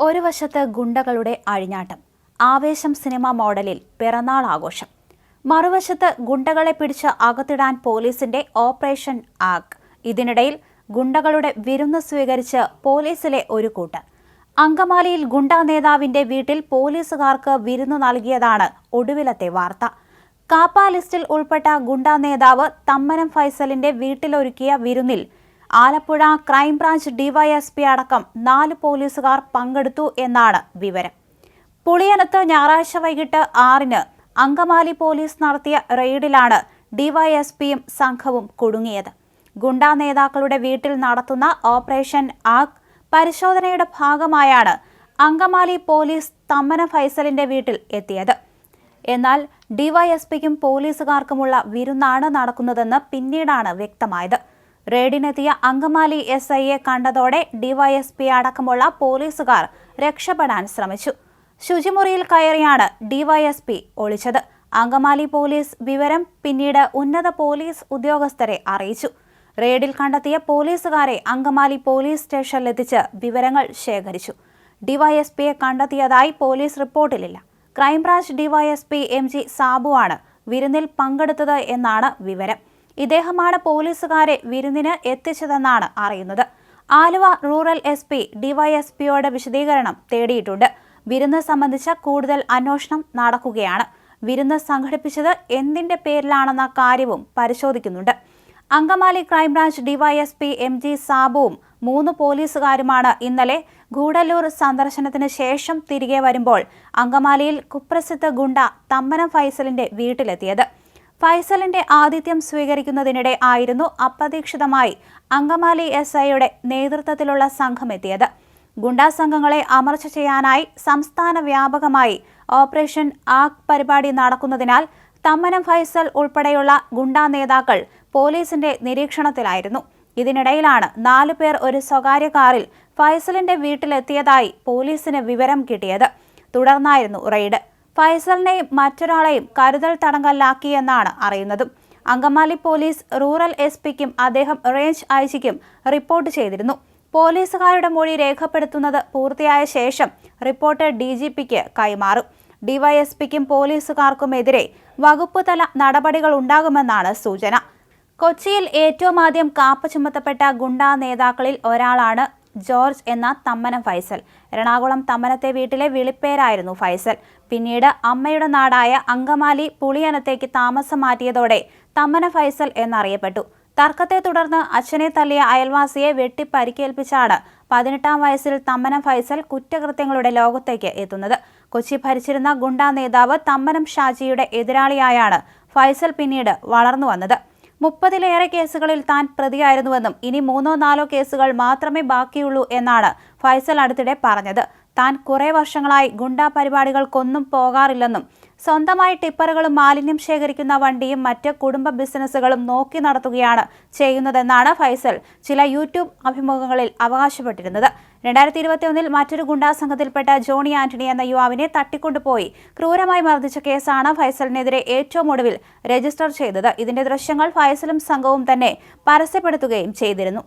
ഒരു വശത്ത് ഗുണ്ടകളുടെ അഴിഞ്ഞാട്ടം ആവേശം സിനിമ മോഡലിൽ പിറന്നാൾ ആഘോഷം. മറുവശത്ത് ഗുണ്ടകളെ പിടിച്ച് അകത്തിടാൻ പോലീസിന്റെ ഓപ്പറേഷൻ ആക് ഇതിനിടയിൽ ഗുണ്ടകളുടെ വിരുന്ന് സ്വീകരിച്ച് പോലീസിലെ ഒരു കൂട്ട്. അങ്കമാലിയിൽ ഗുണ്ടാ നേതാവിന്റെ വീട്ടിൽ പോലീസുകാർക്ക് വിരുന്ന് നൽകിയതാണ് ഒടുവിലത്തെ വാർത്ത. കാപ്പ ലിസ്റ്റിൽ ഉൾപ്പെട്ട ഗുണ്ടാ നേതാവ് തമ്മനം ഫൈസലിന്റെ വീട്ടിലൊരുക്കിയ വിരുന്നിൽ ആലപ്പുഴ ക്രൈംബ്രാഞ്ച് ഡിവൈഎസ്പി അടക്കം നാല് പോലീസുകാർ പങ്കെടുത്തു എന്നാണ് വിവരം. പുളിയനത്ത് ഞായറാഴ്ച വൈകിട്ട് ആറിന് അങ്കമാലി പോലീസ് നടത്തിയ റെയ്ഡിലാണ് ഡിവൈഎസ്പിയും സംഘവും കുടുങ്ങിയത്. ഗുണ്ടാ നേതാക്കളുടെ വീട്ടിൽ നടത്തുന്ന ഓപ്പറേഷൻ ആക് പരിശോധനയുടെ ഭാഗമായാണ് അങ്കമാലി പോലീസ് തമ്മന ഫൈസലിന്റെ വീട്ടിൽ എത്തിയത്. എന്നാൽ ഡിവൈഎസ്പിക്കും പോലീസുകാർക്കുമുള്ള വിരുന്നാണ് നടക്കുന്നതെന്ന് പിന്നീടാണ് വ്യക്തമായത്. റെയ്ഡിനെത്തിയ അങ്കമാലി എസ് ഐയെ കണ്ടതോടെ ഡിവൈഎസ്പി അടക്കമുള്ള പോലീസുകാർ രക്ഷപ്പെടാൻ ശ്രമിച്ചു. ശുചിമുറിയിൽ കയറിയാണ് ഡിവൈഎസ്പി ഒളിച്ചത്. അങ്കമാലി പോലീസ് വിവരം പിന്നീട് ഉന്നത പോലീസ് ഉദ്യോഗസ്ഥരെ അറിയിച്ചു. റെയ്ഡിൽ കണ്ടെത്തിയ പോലീസുകാരെ അങ്കമാലി പോലീസ് സ്റ്റേഷനിലെത്തിച്ച് വിവരങ്ങൾ ശേഖരിച്ചു. ഡിവൈഎസ്പിയെ കണ്ടെത്തിയതായി police റിപ്പോർട്ടിലില്ല. Crime branch DYSP M G സാബുവാണ് വിരുന്നിൽ പങ്കെടുത്തത് എന്നാണ് വിവരം. ഇദ്ദേഹമാണ് പോലീസുകാരെ വിരുന്നിന് എത്തിച്ചതെന്നാണ് അറിയുന്നത്. ആലുവ റൂറൽ എസ് പി ഡിവൈഎസ്പിയോട് വിശദീകരണം തേടിയിട്ടുണ്ട്. വിരുന്ന് സംബന്ധിച്ച കൂടുതൽ അന്വേഷണം നടക്കുകയാണ്. വിരുന്ന് സംഘടിപ്പിച്ചത് എന്തിന്റെ പേരിലാണെന്ന കാര്യവും പരിശോധിക്കുന്നുണ്ട്. Angamaly crime branch DYSP M G സാബുവും മൂന്ന് പോലീസുകാരുമാണ് ഇന്നലെ ഗൂഡല്ലൂർ സന്ദർശനത്തിന് ശേഷം തിരികെ വരുമ്പോൾ അങ്കമാലിയിൽ കുപ്രസിദ്ധ ഗുണ്ട തമ്മനം ഫൈസലിന്റെ വീട്ടിലെത്തിയത്. ഫൈസലിന്റെ ആതിഥ്യം സ്വീകരിക്കുന്നതിനിടെ ആയിരുന്നു അപ്രതീക്ഷിതമായി അങ്കമാലി എസ് ഐയുടെ നേതൃത്വത്തിലുള്ള സംഘമെത്തിയത് ഗുണ്ടാ സംഘങ്ങളെ അമർച്ച ചെയ്യാനായി സംസ്ഥാന വ്യാപകമായി ഓപ്പറേഷൻ ആക് പരിപാടി നടക്കുന്നതിനാൽ തമ്മനം ഫൈസൽ ഉൾപ്പെടെയുള്ള ഗുണ്ടാ നേതാക്കൾ പോലീസിന്റെ നിരീക്ഷണത്തിലായിരുന്നു. ഇതിനിടയിലാണ് നാലു പേർ ഒരു സ്വകാര്യ കാറിൽ ഫൈസലിന്റെ വീട്ടിലെത്തിയതായി പോലീസിന് വിവരം കിട്ടിയത്. തുടർന്നായിരുന്നു റെയ്ഡ്. ഫൈസലിനെയും മറ്റൊരാളെയും കരുതൽ തടങ്കലിലാക്കിയെന്നാണ് അറിയുന്നത്. അങ്കമാലി പോലീസ് റൂറൽ എസ് പിക്കും അദ്ദേഹം റേഞ്ച് ഐജിക്കും റിപ്പോർട്ട് ചെയ്തിരുന്നു. പോലീസുകാരുടെ മൊഴി രേഖപ്പെടുത്തുന്നത് പൂർത്തിയായ ശേഷം റിപ്പോർട്ട് ഡി ജി പിക്ക് കൈമാറും. ഡിവൈഎസ്പിക്കും പോലീസുകാർക്കുമെതിരെ വകുപ്പ് തല നടപടികൾ ഉണ്ടാകുമെന്നാണ് സൂചന. കൊച്ചിയിൽ ഏറ്റവും ആദ്യം കാപ്പ ചുമത്തപ്പെട്ട ഗുണ്ടാ നേതാക്കളിൽ ഒരാളാണ് ജോർജ് എന്ന തമ്മനം ഫൈസൽ. എറണാകുളം തമ്മനത്തെ വീട്ടിലെ വിളിപ്പേരായിരുന്നു ഫൈസൽ. പിന്നീട് അമ്മയുടെ നാടായ അങ്കമാലി പുളിയനത്തേക്ക് താമസം മാറ്റിയതോടെ തമ്മന ഫൈസൽ എന്നറിയപ്പെട്ടു. തർക്കത്തെ തുടർന്ന് അച്ഛനെ തള്ളിയ അയൽവാസിയെ വെട്ടി പരിക്കേൽപ്പിച്ചാണ് പതിനെട്ടാം വയസ്സിൽ തമ്മനം ഫൈസൽ കുറ്റകൃത്യങ്ങളുടെ ലോകത്തേക്ക് എത്തുന്നത്. കൊച്ചി ഭരിച്ചിരുന്ന ഗുണ്ടാ നേതാവ് തമ്മനം ഷാജിയുടെ എതിരാളിയായാണ് ഫൈസൽ പിന്നീട് വളർന്നു വന്നത്. മുപ്പതിലേറെ കേസുകളിൽ താൻ പ്രതിയായിരുന്നുവെന്നും ഇനി മൂന്നോ നാലോ കേസുകൾ മാത്രമേ ബാക്കിയുള്ളൂ എന്നാണ് ഫൈസൽ അടുത്തിടെ പറഞ്ഞത്. താൻ കുറെ വർഷങ്ങളായി ഗുണ്ടാ പരിപാടികൾക്കൊന്നും പോകാറില്ലെന്നും സ്വന്തമായി ടിപ്പറുകളും മാലിന്യം ശേഖരിക്കുന്ന വണ്ടിയും മറ്റ് കുടുംബ ബിസിനസ്സുകളും നോക്കി നടത്തുകയാണ് ചെയ്യുന്നതെന്നാണ് ഫൈസൽ ചില യൂട്യൂബ് അഭിമുഖങ്ങളിൽ അവകാശപ്പെട്ടിരുന്നത്. രണ്ടായിരത്തി ഇരുപത്തിയൊന്നിൽ മറ്റൊരു ഗുണ്ടാ സംഘത്തിൽപ്പെട്ട ജോണി ആന്റണി എന്ന യുവാവിനെ തട്ടിക്കൊണ്ടുപോയി. ക്രൂരമായി മർദ്ദിച്ച കേസാണ് ഫൈസലിനെതിരെ ഏറ്റവും ഒടുവിൽ രജിസ്റ്റർ ചെയ്തത്. ഇതിന്റെ ദൃശ്യങ്ങൾ ഫൈസലും സംഘവും തന്നെ പരസ്യപ്പെടുത്തുകയും ചെയ്തിരുന്നു.